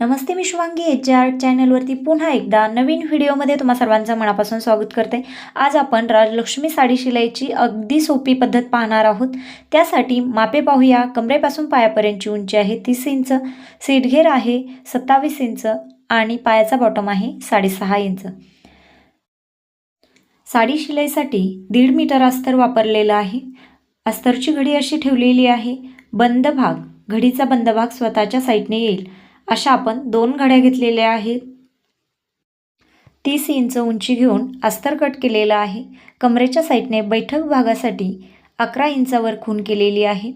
नमस्ते मी Shubhangi H R चॅनलवरती पुन्हा एकदा नवीन व्हिडिओमध्ये तुम्हा सर्वांचं मनापासून स्वागत करते. आज आपण राजलक्ष्मी साडी शिलाईची अगदी सोपी पद्धत पाहणार आहोत. त्यासाठी मापे पाहूया. कमरेपासून पायापर्यंतची उंची आहे तीस इंच सीटघेर आहे सत्तावीस इंच आणि पायाचा बॉटम आहे साडेसहा इंच. साडी शिलाईसाठी दीड मीटर अस्तर वापरलेलं आहे. अस्तरची घडी अशी ठेवलेली आहे. बंद भाग घडीचा बंद भाग स्वतःच्या साईडने येईल. अशा आपण दोन घड्या घेतलेल्या आहेत. तीस इंच उंची घेऊन अस्तर कट केलेलं आहे. कमरेच्या साईडने बैठक भागासाठी अकरा इंचावर खून केलेली आहे.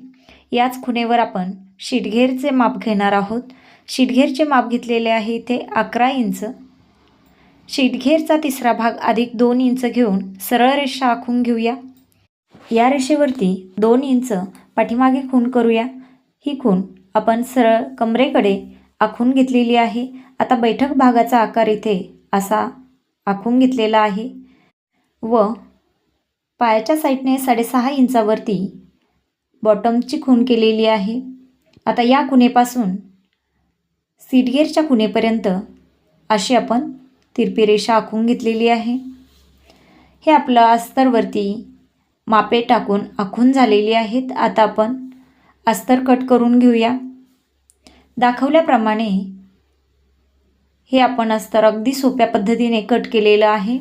याच खुणेवर आपण शीटघेरचे माप घेणार आहोत. शीटघेरचे माप घेतलेले आहे इथे अकरा इंच. शीटघेरचा तिसरा भाग अधिक दोन इंच घेऊन सरळ रेषा आखून घेऊया. या रेषेवरती दोन इंच पाठीमागे खून करूया. ही खून आपण सरळ कमरेकडे आखून घेतलेली आहे. आता बैठक भागाचा आकार इथे असा आखून घेतलेला आहे. व पायाच्या साईडने साडेसहा इंचावरती बॉटमची खून केलेली आहे. आता या खुणेपासून सीटगेरच्या खुणेपर्यंत अशी आपण तिरपी रेषा आखून घेतलेली आहे. हे आपलं अस्तरवरती मापे टाकून आखून झालेली आहेत. आता आपण अस्तर कट करून घेऊया. दाखवल्याप्रमाणे हे आपण अस्तर अगदी सोप्या पद्धतीने कट केलेलं आहे.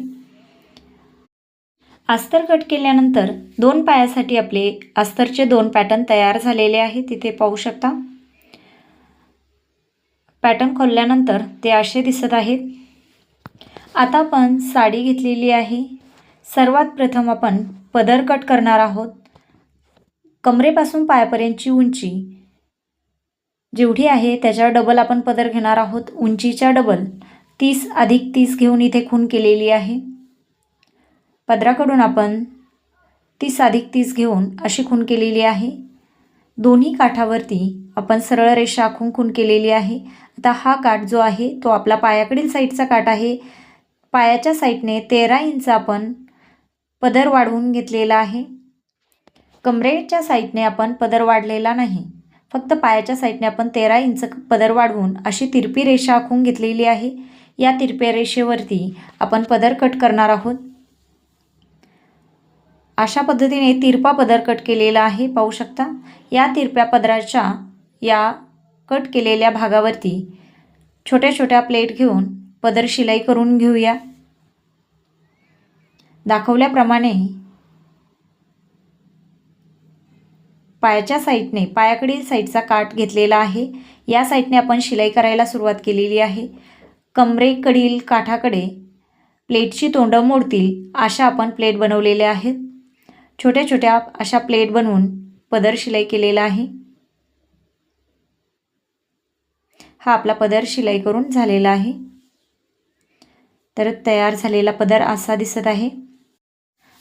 अस्तर कट केल्यानंतर दोन पायासाठी आपले अस्तरचे दोन पॅटर्न तयार झालेले आहे तिथे पाहू शकता. पॅटर्न खोलल्यानंतर ते असे दिसत आहेत. आता आपण साडी घेतलेली आहे. सर्वात प्रथम आपण पदर कट करणार आहोत. कमरेपासून पायापर्यंतची उंची जेवढी आहे त्याच्यावर डबल आपण पदर घेणार आहोत. उंचीच्या डबल तीस अधिक तीस घेऊन इथे खून केलेली आहे. पदराकडून आपण तीस अधिक तीस घेऊन अशी खून केलेली आहे. दोन्ही काठावरती आपण सरळ रेषा आखून खून केलेली आहे. आता हा काठ जो आहे तो आपला पायाकडील साईडचा काठ आहे. पायाच्या साईडने तेरा इंच आपण पदर वाढवून घेतलेला आहे. कमरेच्या साईडने आपण पदर वाढलेला नाही. फक्त पायाच्या साईडने आपण तेरा इंच पदर वाढवून अशी तिरपी रेषा आखून घेतलेली आहे. या तिरप्या रेषेवरती आपण पदर कट करणार आहोत. अशा पद्धतीने तिरपा पदर कट केलेला आहे. पाहू शकता या तिरप्या पदराच्या या कट केलेल्या भागावरती छोट्या छोट्या प्लेट घेऊन पदर शिलाई करून घेऊया. दाखवल्याप्रमाणे पायाच्या साईडने पायाकडील साईडचा काठ घेतलेला आहे. या साईडने आपण शिलाई करायला सुरुवात केलेली आहे. कमरेकडील काठाकडे प्लेटची तोंडं मोडतील अशा आपण प्लेट बनवलेल्या आहेत. छोट्या छोट्या अशा प्लेट बनवून पदर शिलाई केलेला आहे. हा आपला पदर शिलाई करून झालेला आहे. तर तयार झालेला पदर असा दिसत आहे.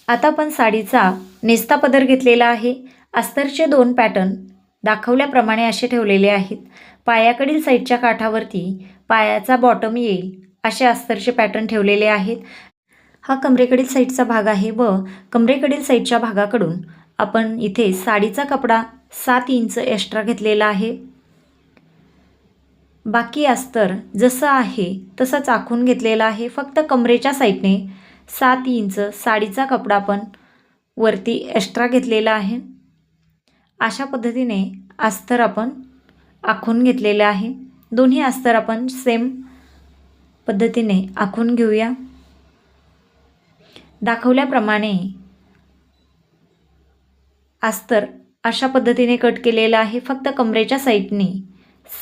आता आपण साडीचा नेस्ता पदर घेतलेला आहे. अस्तरचे दोन पॅटर्न दाखवल्याप्रमाणे असे ठेवलेले आहेत. पायाकडील साईडच्या काठावरती पायाचा बॉटम येईल असे अस्तरचे पॅटर्न ठेवलेले आहेत. हा कमरेकडील साईडचा भाग आहे व कमरेकडील साईडच्या भागाकडून आपण इथे साडीचा कपडा सात इंच एक्स्ट्रा घेतलेला आहे. बाकी अस्तर जसं आहे तसंच आखून घेतलेलं आहे. फक्त कमरेच्या साईडने सात इंच साडीचा कपडा पण वरती एक्स्ट्रा घेतलेला आहे. अशा पद्धतीने अस्तर आपण आखून घेतलेलं आहे. दोन्ही अस्तर आपण सेम पद्धतीने आखून घेऊया. दाखवल्याप्रमाणे अस्तर अशा पद्धतीने कट केलेलं आहे. फक्त कमरेच्या साईडने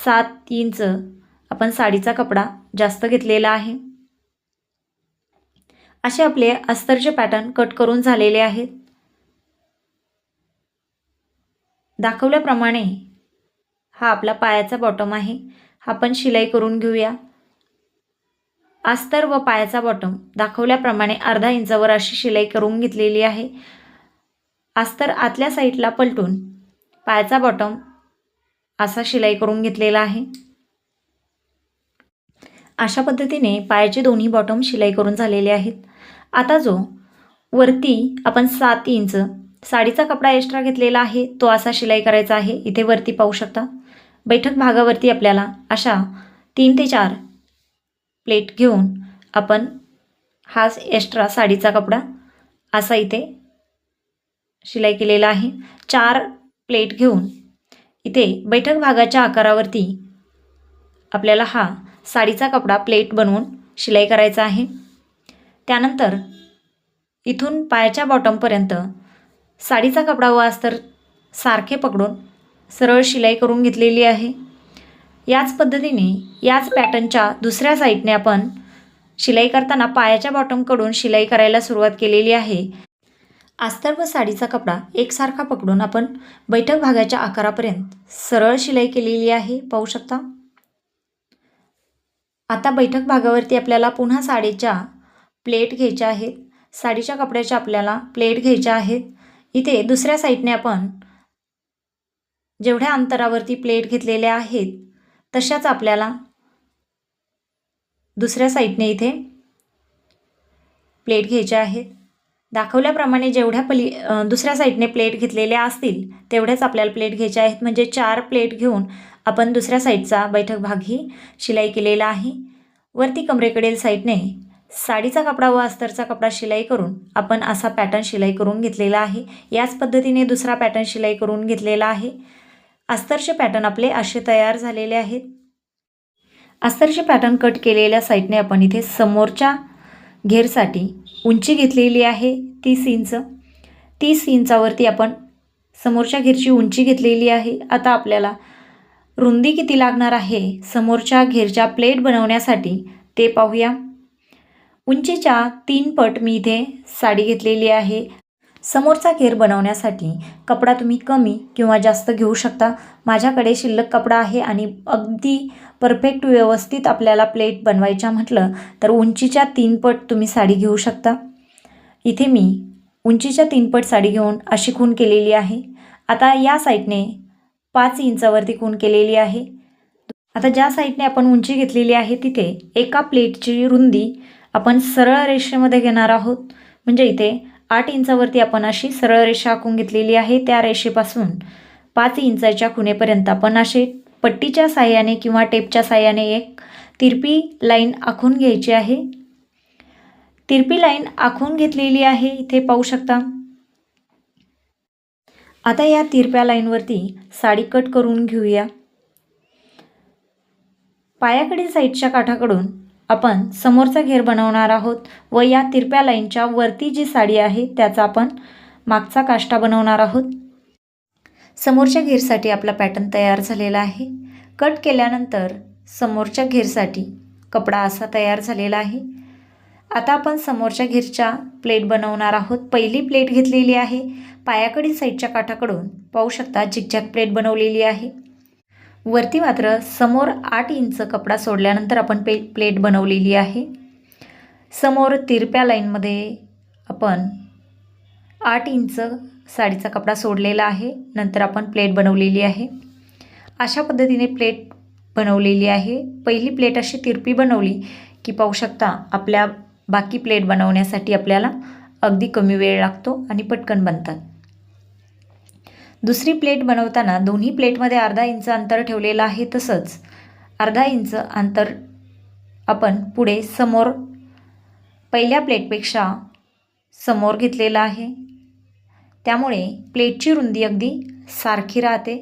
सात इंच आपण साडीचा कपडा जास्त घेतलेला आहे. असे आपले अस्तरचे पॅटर्न कट करून झालेले आहेत. दाखवल्याप्रमाणे हा आपला पायाचा बॉटम आहे. हा पण शिलाई करून घेऊया. अस्तर व पायाचा बॉटम दाखवल्याप्रमाणे अर्धा इंचावर अशी शिलाई करून घेतलेली आहे. अस्तर आतल्या साईडला पलटून पायाचा बॉटम असा शिलाई करून घेतलेला आहे. अशा पद्धतीने पायाचे दोन्ही बॉटम शिलाई करून झालेले आहेत. आता जो वरती आपण सात इंच साडीचा कपडा एक्स्ट्रा घेतलेला आहे तो असा शिलाई करायचा आहे इथे वरती पाहू शकता. बैठक भागावरती आपल्याला अशा तीन ते चार प्लेट घेऊन आपण हा एक्स्ट्रा साडीचा कपडा असा इथे शिलाई केलेला आहे. चार प्लेट घेऊन इथे बैठक भागाच्या आकारावरती आपल्याला हा साडीचा कपडा प्लेट बनवून शिलाई करायचा आहे. त्यानंतर इथून पायाच्या बॉटमपर्यंत साडीचा कपडा व अस्तर सारखे पकडून सरळ शिलाई करून घेतलेली आहे. याच पद्धतीने याच पॅटर्नच्या दुसऱ्या साईडने आपण शिलाई करताना पायाच्या बॉटमकडून शिलाई करायला सुरुवात केलेली आहे. अस्तर व साडीचा कपडा एकसारखा पकडून आपण बैठक भागाच्या आकारापर्यंत सरळ शिलाई केलेली आहे. पाहू शकता? आता बैठक भागावरती आपल्याला पुन्हा साडीच्या प्लेट घ्यायच्या आहेत. साडीच्या कपड्याच्या आपल्याला प्लेट घ्यायच्या आहेत. इथे दुसऱ्या साईडने आपण जेवढ्या अंतरावरती प्लेट घेतलेल्या आहेत तशाच आपल्याला दुसऱ्या साईडने इथे प्लेट घ्यायच्या आहेत दाखवल्याप्रमाणे जेवढ्या पली दुसऱ्या साईडने प्लेट घेतलेल्या असतील तेवढ्याच आपल्याला प्लेट घ्यायच्या आहेत. म्हणजे चार प्लेट घेऊन आपण दुसऱ्या साईडचा बैठक भागही शिलाई केलेला आहे. वरती कमरेकडील साईडने साडीचा कपडा व अस्तरचा कपडा शिलाई करून आपण असा पॅटर्न शिलाई करून घेतलेला आहे. याच पद्धतीने दुसरा पॅटर्न शिलाई करून घेतलेला आहे. अस्तरचे पॅटर्न आपले असे तयार झालेले आहेत. अस्तरचे पॅटर्न कट केलेल्या साईडने आपण इथे समोरच्या घेरसाठी उंची घेतलेली आहे तीस इंच. तीस इंचावरती आपण समोरच्या घेरची उंची घेतलेली आहे. आता आपल्याला रुंदी किती लागणार आहे? समोरच्या घेरच्या प्लेट बनवण्यासाठी ते पाहूया. उंचीच्या तीन पट मी इथे साडी घेतलेली आहे. समोरचा घेर बनवण्यासाठी कपडा तुम्ही कमी किंवा जास्त घेऊ शकता. माझ्याकडे शिल्लक कपडा आहे आणि अगदी परफेक्ट व्यवस्थित आपल्याला प्लेट बनवायच्या म्हटलं तर उंचीच्या तीन पट तुम्ही साडी घेऊ शकता. इथे मी उंचीच्या तीन पट साडी घेऊन अशी खून केलेली आहे. आता या साईडने पाच इंचावरती खून केलेली आहे. आता ज्या साईडने आपण उंची घेतलेली आहे तिथे एका प्लेटची रुंदी आपण सरळ रेषेमध्ये घेणार आहोत. म्हणजे इथे आठ इंचावरती आपण अशी सरळ रेषा आखून घेतलेली आहे. त्या रेषेपासून पाच इंचाच्या खुणेपर्यंत आपण असे पट्टीच्या साह्याने किंवा टेपच्या साह्याने एक तिरपी लाईन आखून घ्यायची आहे. तिरपी लाईन आखून घेतलेली आहे. इथे पाहू शकता. आता या तिरप्या लाईनवरती साडी कट करून घेऊया. पायाकडील साईडच्या काठाकडून आपण समोरचा घेर बनवणार आहोत व या तिरप्या लाईनच्या वरती जी साडी आहे त्याचा आपण मागचा काष्टा बनवणार आहोत. समोरच्या घेरसाठी आपला पॅटर्न तयार झालेला आहे. कट केल्यानंतर समोरच्या घेरसाठी कपडा असा तयार झालेला आहे. आता आपण समोरच्या घेरच्या प्लेट बनवणार आहोत. पहिली प्लेट घेतलेली आहे. पायाकडील साईडच्या काठाकडून पाहू शकता झिकझॅक प्लेट बनवलेली आहे. वरती मात्र समोर आठ इंच कपडा सोडल्यानंतर आपण पे प्लेट बनवलेली आहे. समोर तिरप्या लाईनमध्ये आपण आठ इंच साडीचा कपडा सोडलेला आहे. नंतर आपण प्लेट बनवलेली आहे. अशा पद्धतीने प्लेट बनवलेली आहे. पहिली प्लेट अशी तिरपी बनवली की पाहू शकता आपल्या बाकी प्लेट बनवण्यासाठी आपल्याला अगदी कमी वेळ लागतो आणि पटकन बनतात. दुसरी प्लेट बनवताना दोन्ही प्लेटमध्ये अर्धा इंच अंतर ठेवलेलं आहे तसंच अर्धा इंच अंतर आपण पुढे समोर पहिल्या प्लेटपेक्षा समोर घेतलेलं आहे. त्यामुळे प्लेटची रुंदी अगदी सारखी राहते.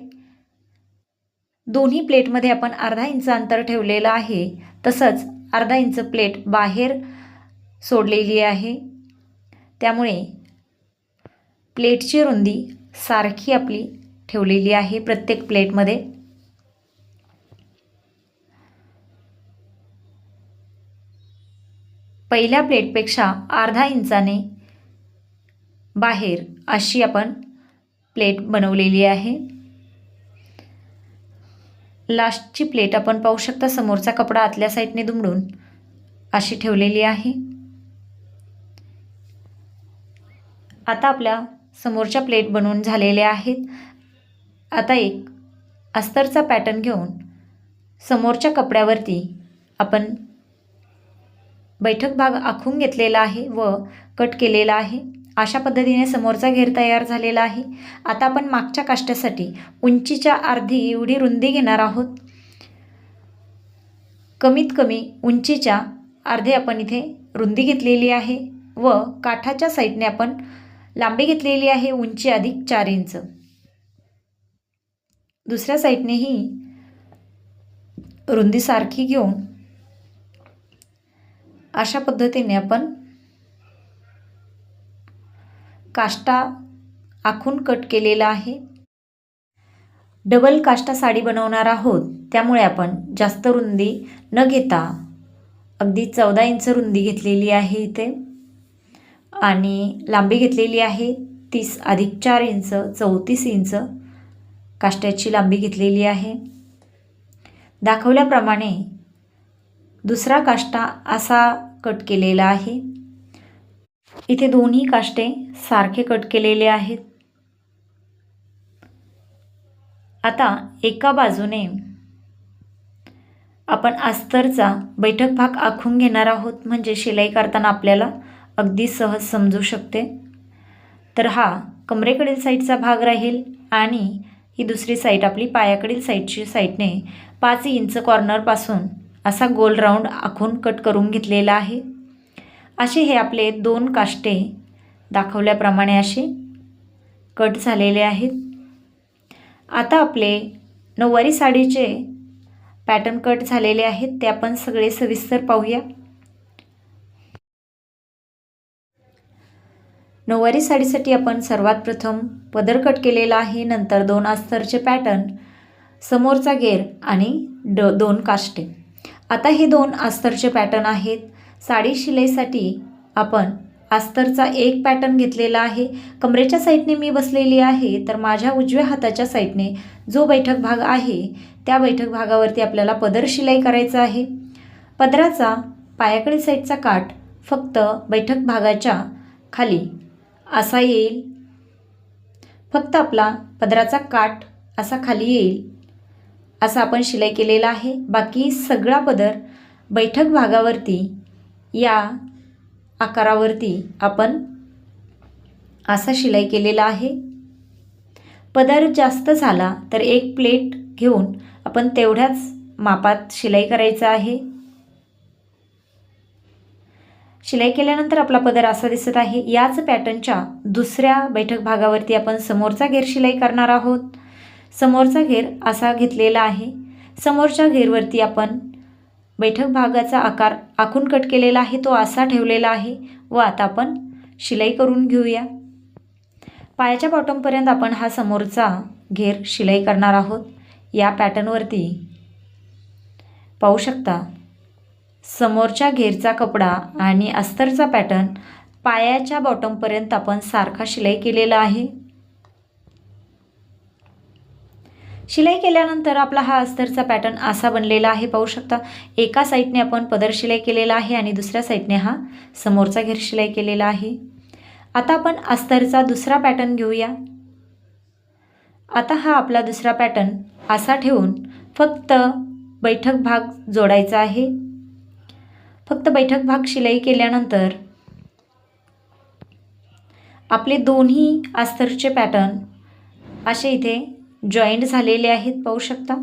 दोन्ही प्लेटमध्ये आपण अर्धा इंच अंतर ठेवलेलं आहे तसंच अर्धा इंच प्लेट बाहेर सोडलेली आहे. त्यामुळे प्लेटची रुंदी सारखी आपली ठेवलेली आहे प्रत्येक प्लेटमध्ये. पहिल्या प्लेटपेक्षा अर्धा इंचाने बाहेर अशी आपण प्लेट बनवलेली आहे. लास्टची प्लेट आपण पाहू शकता समोरचा कपडा आतल्या साईडने दुमडून अशी ठेवलेली आहे. आता आपल्या समोरच्या प्लेट बनवून झालेल्या आहेत. आता एक अस्तरचा पॅटर्न घेऊन समोरच्या कपड्यावरती आपण बैठक भाग आखून घेतलेला आहे व कट केलेला आहे. अशा पद्धतीने समोरचा घेर तयार झालेला आहे. आता आपण मागच्या काष्ट्यासाठी उंचीच्या अर्धी एवढी रुंदी घेणार आहोत. कमीत कमी उंचीच्या अर्धे आपण इथे रुंदी घेतलेली आहे व काठाच्या साईडने आपण लांबी घेतलेली आहे उंची अधिक चार इंच. दुसऱ्या साईडनेही रुंदी सारखी घेऊन अशा पद्धतीने आपण काष्टा आखून कट केलेला आहे. डबल काष्टा साडी बनवणार आहोत. त्यामुळे आपण जास्त रुंदी न घेता अगदी चौदा इंच रुंदी घेतलेली आहे इथे. आणि लांबी घेतलेली आहे तीस अधिक चार इंच चौतीस इंच. काष्ट्याची लांबी घेतलेली आहे. दाखवल्याप्रमाणे दुसरा काष्टा असा कट केलेला आहे. इथे दोन्ही काष्टे सारखे कट केलेले आहेत. आता एका बाजूने आपण अस्तरचा बैठक भाग आखून घेणार आहोत. म्हणजे शिलाई करताना आपल्याला अगदी सहज समजू शकते. तर हा कमरेकडील साईडचा भाग राहील आणि ही दुसरी साईट आपली पायाकडील साईडची साईडने पाच इंच कॉर्नरपासून असा गोल राऊंड आखून कट करून घेतलेला आहे. असे हे आपले दोन काष्टे दाखवल्याप्रमाणे असे कट झालेले आहेत. आता आपले नऊवारी साडीचे पॅटर्न कट झालेले आहेत. ते आपण सगळे सविस्तर पाहूया. नऊवारी साडीसाठी आपण सर्वात प्रथम पदर कट केलेला आहे नंतर दोन अस्तरचे पॅटर्न समोरचा गेर आणि ड दोन काष्टे. आता हे दोन अस्तरचे पॅटर्न आहेत. साडी शिलाईसाठी आपण अस्तरचा एक पॅटर्न घेतलेला आहे. कमरेच्या साईडने मी बसलेली आहे तर माझ्या उजव्या हाताच्या साईडने जो बैठक भाग आहे त्या बैठक भागावरती आपल्याला पदर शिलाई करायचा आहे. पदराचा पायाकडील साईडचा काठ फक्त बैठक भागाच्या खाली असा येईल. फक्त आपला पदराचा काठ असा खाली येईल. असा आपण शिलाई केलेला आहे. बाकी सगळा पदर बैठक भागावरती या आकारावरती आपण असा शिलाई केलेला आहे. पदर जास्त झाला तर एक प्लेट घेऊन आपण तेवढ्याच मापात शिलाई करायचं आहे. शिलाई केल्यानंतर आपला पदर असा दिसत आहे याच पॅटर्नच्या दुसऱ्या बैठक भागावरती आपण समोरचा घेर शिलाई करणार आहोत. समोरचा घेर असा घेतलेला आहे. समोरच्या घेरवरती आपण बैठक भागाचा आकार आखून कट केलेला आहे तो असा ठेवलेला आहे. व आता आपण शिलाई करून घेऊया. पायाच्या बॉटमपर्यंत आपण हा समोरचा घेर शिलाई करणार आहोत. या पॅटर्नवरती पाहू शकता समोरच्या घेरचा कपडा आणि अस्तरचा पॅटर्न पायाच्या बॉटमपर्यंत आपण सारखा शिलाई केलेला आहे. शिलाई केल्यानंतर आपला हा अस्तरचा पॅटर्न असा बनलेला आहे. पाहू शकता एका साईडने आपण पदर शिलाई केलेला आहे आणि दुसऱ्या साईडने हा समोरचा घेर शिलाई केलेला आहे. आता आपण अस्तरचा दुसरा पॅटर्न घेऊया. आता हा आपला दुसरा पॅटर्न असा ठेवून फक्त बैठक भाग जोडायचा आहे. फक्त बैठक भाग शिलाई केल्यानंतर आपले दोन्ही अस्तरचे पॅटर्न असे इथे जॉईंट झालेले आहेत पाहू शकता.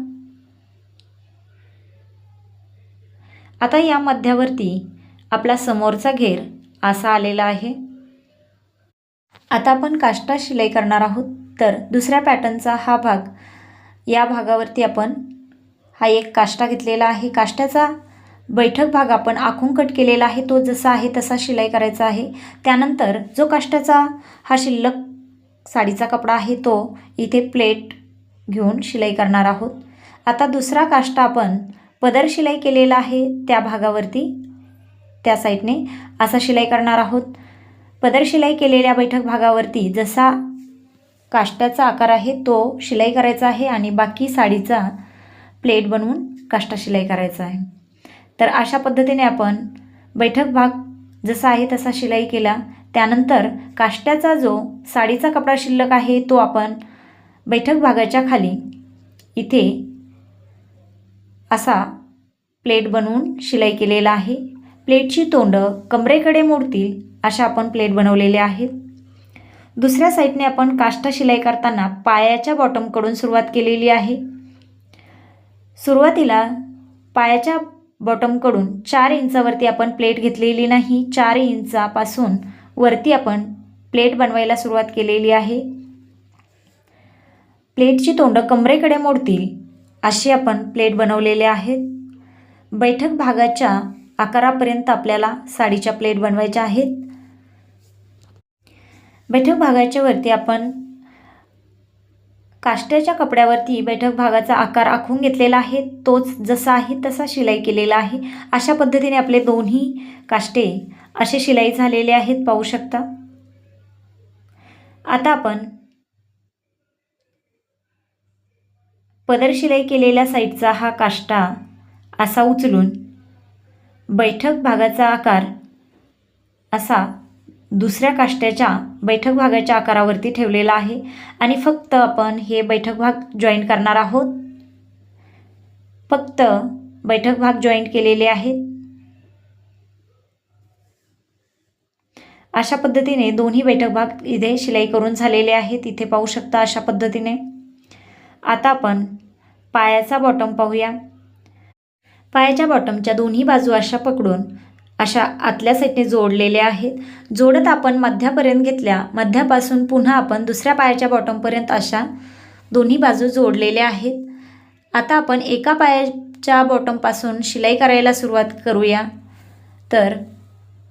आता या मध्यावरती आपला समोरचा घेर असा आलेला आहे. आता आपण काष्टा शिलाई करणार आहोत. तर दुसऱ्या पॅटर्नचा हा भाग या भागावरती आपण हा एक काष्टा घेतलेला आहे. काष्ट्याचा बैठक भाग आपण आखून कट केलेला आहे. तो जसा आहे तसा शिलाई करायचा आहे. त्यानंतर जो काष्टाचा हा शिल्लक साडीचा कपडा आहे तो इथे प्लेट घेऊन शिलाई करणार आहोत. आता दुसरा काष्टा आपण पदर शिलाई केलेला आहे त्या भागावरती त्या साईडने असा शिलाई करणार आहोत. पदर शिलाई केलेल्या बैठक भागावरती जसा काष्ट्याचा आकार आहे तो शिलाई करायचा आहे आणि बाकी साडीचा प्लेट बनवून काष्टा शिलाई करायचा आहे. तर अशा पद्धतीने आपण बैठक भाग जसा आहे तसा शिलाई केला. त्यानंतर काष्ट्याचा जो साडीचा कपडा शिल्लक आहे तो आपण बैठक भागाच्या खाली इथे असा प्लेट बनवून शिलाई केलेला आहे. प्लेटची तोंडं कमरेकडे मोडतील अशा आपण प्लेट बनवलेले आहेत. दुसऱ्या साईडने आपण काष्टा शिलाई करताना पायाच्या बॉटमकडून सुरुवात केलेली आहे. सुरुवातीला पायाच्या बॉटमकडून चार इंचावरती आपण प्लेट घेतलेली नाही. चार इंचापासून वरती आपण प्लेट बनवायला सुरुवात केलेली आहे. प्लेटची तोंडं कमरेकडे मोडतील अशी आपण प्लेट बनवलेले आहेत. बैठक भागाच्या आकारापर्यंत आपल्याला साडीच्या प्लेट बनवायच्या आहेत. बैठक भागाच्या वरती आपण काष्ट्याच्या कपड्यावरती बैठक भागाचा आकार आखून घेतलेला आहे. तोच जसा आहे तसा शिलाई केलेला आहे. अशा पद्धतीने आपले दोन्ही काष्टे असे शिलाई झालेले आहेत पाहू शकता. आता आपण पदर शिलाई केलेल्या साईडचा हा काष्टा असा उचलून बैठक भागाचा आकार असा दुसऱ्या काष्ट्याच्या बैठक भागाच्या आकारावरती ठेवलेला आहे आणि फक्त आपण हे बैठक भाग जॉईंट करणार आहोत. फक्त बैठक भाग जॉईंट केलेले आहेत. अशा पद्धतीने दोन्ही बैठक भाग इथे शिलाई करून झालेले आहेत. इथे पाहू शकता अशा पद्धतीने. आता आपण पायाचा बॉटम पाहूया. पायाच्या बॉटमच्या दोन्ही बाजू अशा पकडून अशा आतल्या साईडने जोडलेल्या आहेत. जोडत आपण मध्यापर्यंत घेतल्या मध्यापासून पुन्हा आपण दुसऱ्या पायाच्या बॉटमपर्यंत अशा दोन्ही बाजू जोडलेल्या आहेत. आता आपण एका पायाच्या बॉटमपासून शिलाई करायला सुरुवात करूया. तर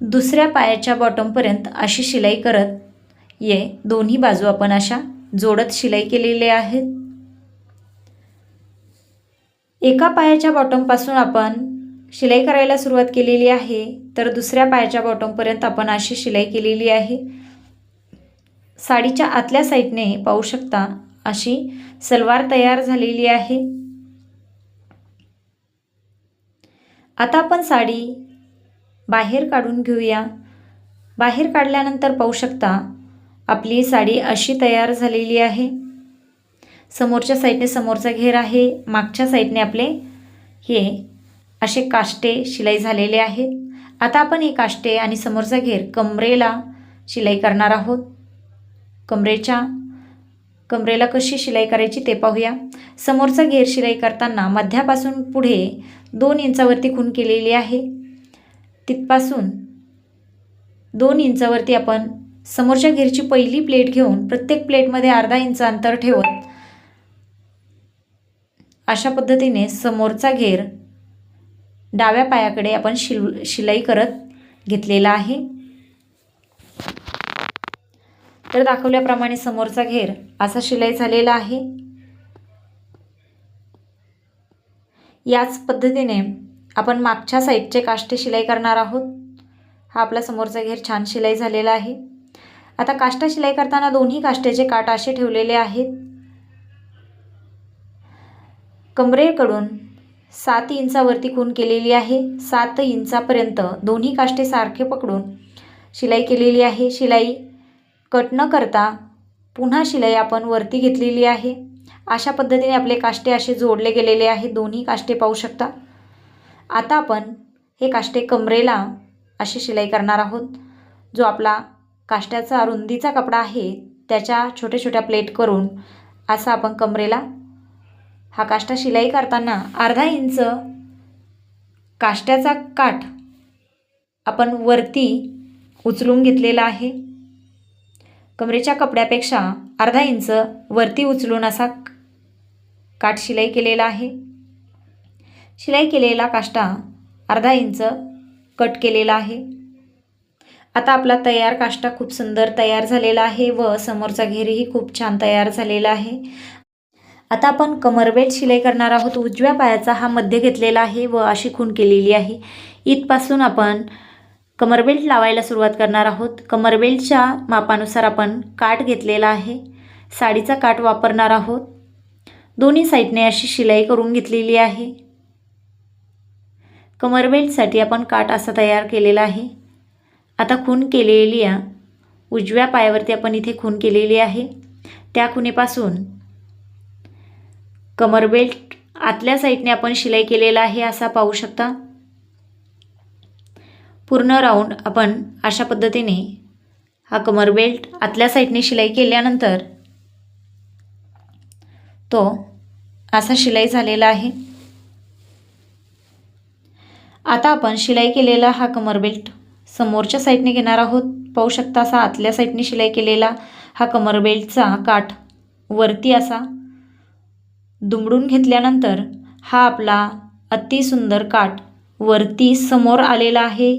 दुसऱ्या पायाच्या बॉटमपर्यंत अशी शिलाई करत ये. दोन्ही बाजू आपण अशा जोडत शिलाई केलेल्या आहेत. एका पायाच्या बॉटमपासून आपण शिलाई करायला सुरुवात केलेली आहे तर दुसऱ्या पायाच्या बॉटमपर्यंत आपण अशी शिलाई केलेली आहे. साडीच्या आतल्या साईडने पाहू शकता अशी सलवार तयार झालेली आहे. आता आपण साडी बाहेर काढून घेऊया. बाहेर काढल्यानंतर पाहू शकता आपली साडी अशी तयार झालेली आहे. समोरच्या साईडने समोरचा घेर आहे मागच्या साईडने आपले हे असे काष्टे शिलाई झालेले आहेत. आता आपण हे काष्टे आणि समोरचा घेर कमरेला शिलाई करणार आहोत. कमरेच्या कमरेला कशी शिलाई करायची ते पाहूया. समोरचा घेर शिलाई करताना मध्यापासून पुढे दोन इंचावरती खून केलेली आहे. तिथपासून दोन इंचावरती आपण समोरच्या घेरची पहिली प्लेट घेऊन प्रत्येक प्लेटमध्ये अर्धा इंच अंतर ठेवत अशा पद्धतीने समोरचा घेर डाव्या पायाकडे आपण शिल शिलाई करत घेतलेला आहे. तर दाखवल्याप्रमाणे समोरचा घेर असा शिलाई झालेला आहे. याच पद्धतीने आपण मागच्या साईडचे काष्टे शिलाई करणार आहोत. हा आपला समोरचा घेर छान शिलाई झालेला आहे. आता काष्टा शिलाई करताना दोन्ही काष्ट्याचे काट असे ठेवलेले आहेत. कमरेकडून सात इंचावरती खून केलेली आहे. सात इंचापर्यंत दोन्ही काष्टे सारखे पकडून शिलाई केलेली आहे. शिलाई कट न करता पुन्हा शिलाई आपण वरती घेतलेली आहे. अशा पद्धतीने आपले काष्टे असे जोडले गेलेले आहे दोन्ही काष्टे पाहू शकता. आता आपण हे काष्टे कमरेला अशी शिलाई करणार आहोत. जो आपला काष्ट्याचा रुंदीचा कपडा आहे त्याच्या छोट्या छोट्या प्लेट करून असा आपण कमरेला हा काष्टा शिलाई करताना अर्धा इंच काष्ट्याचा काठ आपण वरती उचलून घेतलेला आहे. कमरेच्या कपड्यापेक्षा अर्धा इंच वरती उचलून असा काठ शिलाई केलेला आहे. शिलाई केलेला काष्टा अर्धा इंच कट केलेला आहे. आता आपला तयार काष्टा खूप सुंदर तयार झालेला आहे व समोरचा घेरही खूप छान तयार झालेला आहे. आता आपण कमरबेल्ट शिलाई करणार आहोत. उजव्या पायाचा हा मध्य घेतलेला आहे व अशी खून केलेली आहे. इथपासून आपण कमरबेल्ट लावायला सुरुवात करणार आहोत. कमरबेल्टच्या मापानुसार आपण काठ घेतलेला आहे. साडीचा काठ वापरणार आहोत. दोन्ही साईडने अशी शिलाई करून घेतलेली आहे. कमरबेल्टसाठी आपण काठ असा तयार केलेला आहे. आता खून केलेली उजव्या पायावरती आपण इथे खून केलेली आहे. त्या खुणेपासून कमर बेल्ट आतल्या साईडने आपण शिलाई केलेला आहे असा पाहू शकता. पूर्ण राऊंड आपण अशा पद्धतीने हा कमर बेल्ट आतल्या साईडने शिलाई केल्यानंतर तो असा शिलाई झालेला आहे. आता आपण शिलाई केलेला हा कमर बेल्ट समोरच्या साईडने घेणार आहोत. पाहू शकता असा आतल्या साईडने शिलाई केलेला हा कमर बेल्टचा काठ वरती असा दुमडून घेतल्यानंतर हा आपला अतिसुंदर काठ वरती समोर आलेला आहे.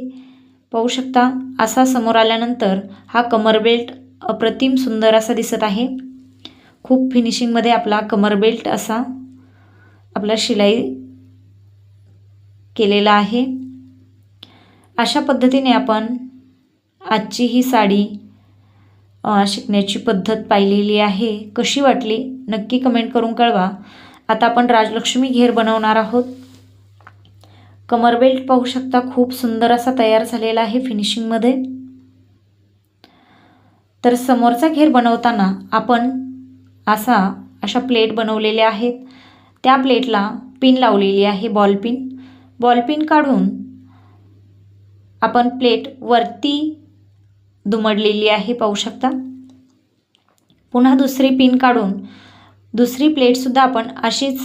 पाहू शकता असा समोर आल्यानंतर हा कमर बेल्ट अप्रतिम सुंदर असा दिसत आहे. खूप फिनिशिंगमध्ये आपला कमर बेल्ट असा आपला शिलाई केलेला आहे. अशा पद्धतीने आपण आजची ही साडी शिकण्याची पद्धत पाहिलेली आहे. कशी वाटली? नक्की कमेंट करून कळवा. आता आपण राजलक्ष्मी घेर बनवणार आहोत. कमर बेल्ट पाहू शकता खूप सुंदर असा तयार झालेला आहे फिनिशिंगमध्ये तर समोरचा घेर बनवताना आपण असा अशा प्लेट बनवलेल्या आहेत. त्या प्लेटला पिन लावलेली आहे बॉल पिन बॉल पिन काढून आपण प्लेट वरती दुमडलेली आहे पाहू शकता? पुन्हा दुसरी पिन काढून दुसरी प्लेटसुद्धा आपण अशीच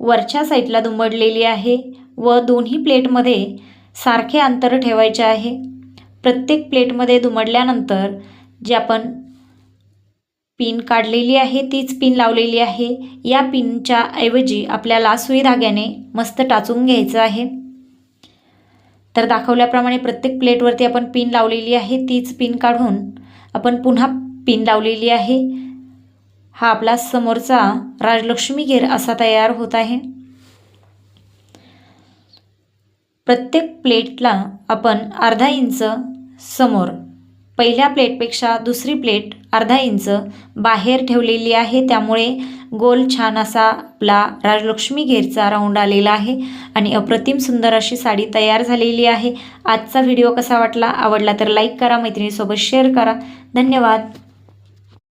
वरच्या साईडला दुमडलेली आहे व दोन्ही प्लेटमध्ये सारखे अंतर ठेवायचे आहे. प्रत्येक प्लेटमध्ये दुमडल्यानंतर जी आपण पिन काढलेली आहे तीच पिन लावलेली आहे. या पिनच्या ऐवजी आपल्याला सुई धाग्याने मस्त टाचून घ्यायचं आहे. तर दाखवल्याप्रमाणे प्रत्येक प्लेटवरती आपण पिन लावलेली आहे तीच पिन काढून आपण पुन्हा पिन लावलेली आहे. हा आपला समोरचा राजलक्ष्मी घेर असा तयार होत आहे. प्रत्येक प्लेटला आपण अर्धा इंच समोर पहिल्या प्लेटपेक्षा दुसरी प्लेट अर्धा इंच बाहेर ठेवलेली आहे. त्यामुळे गोल छान असा आपला राजलक्ष्मी घेरचा राऊंड आलेला आहे आणि अप्रतिम सुंदर अशी साडी तयार झालेली आहे. आजचा व्हिडिओ कसा वाटला? आवडला तर लाईक करा. मैत्रिणीसोबत शेअर करा. धन्यवाद.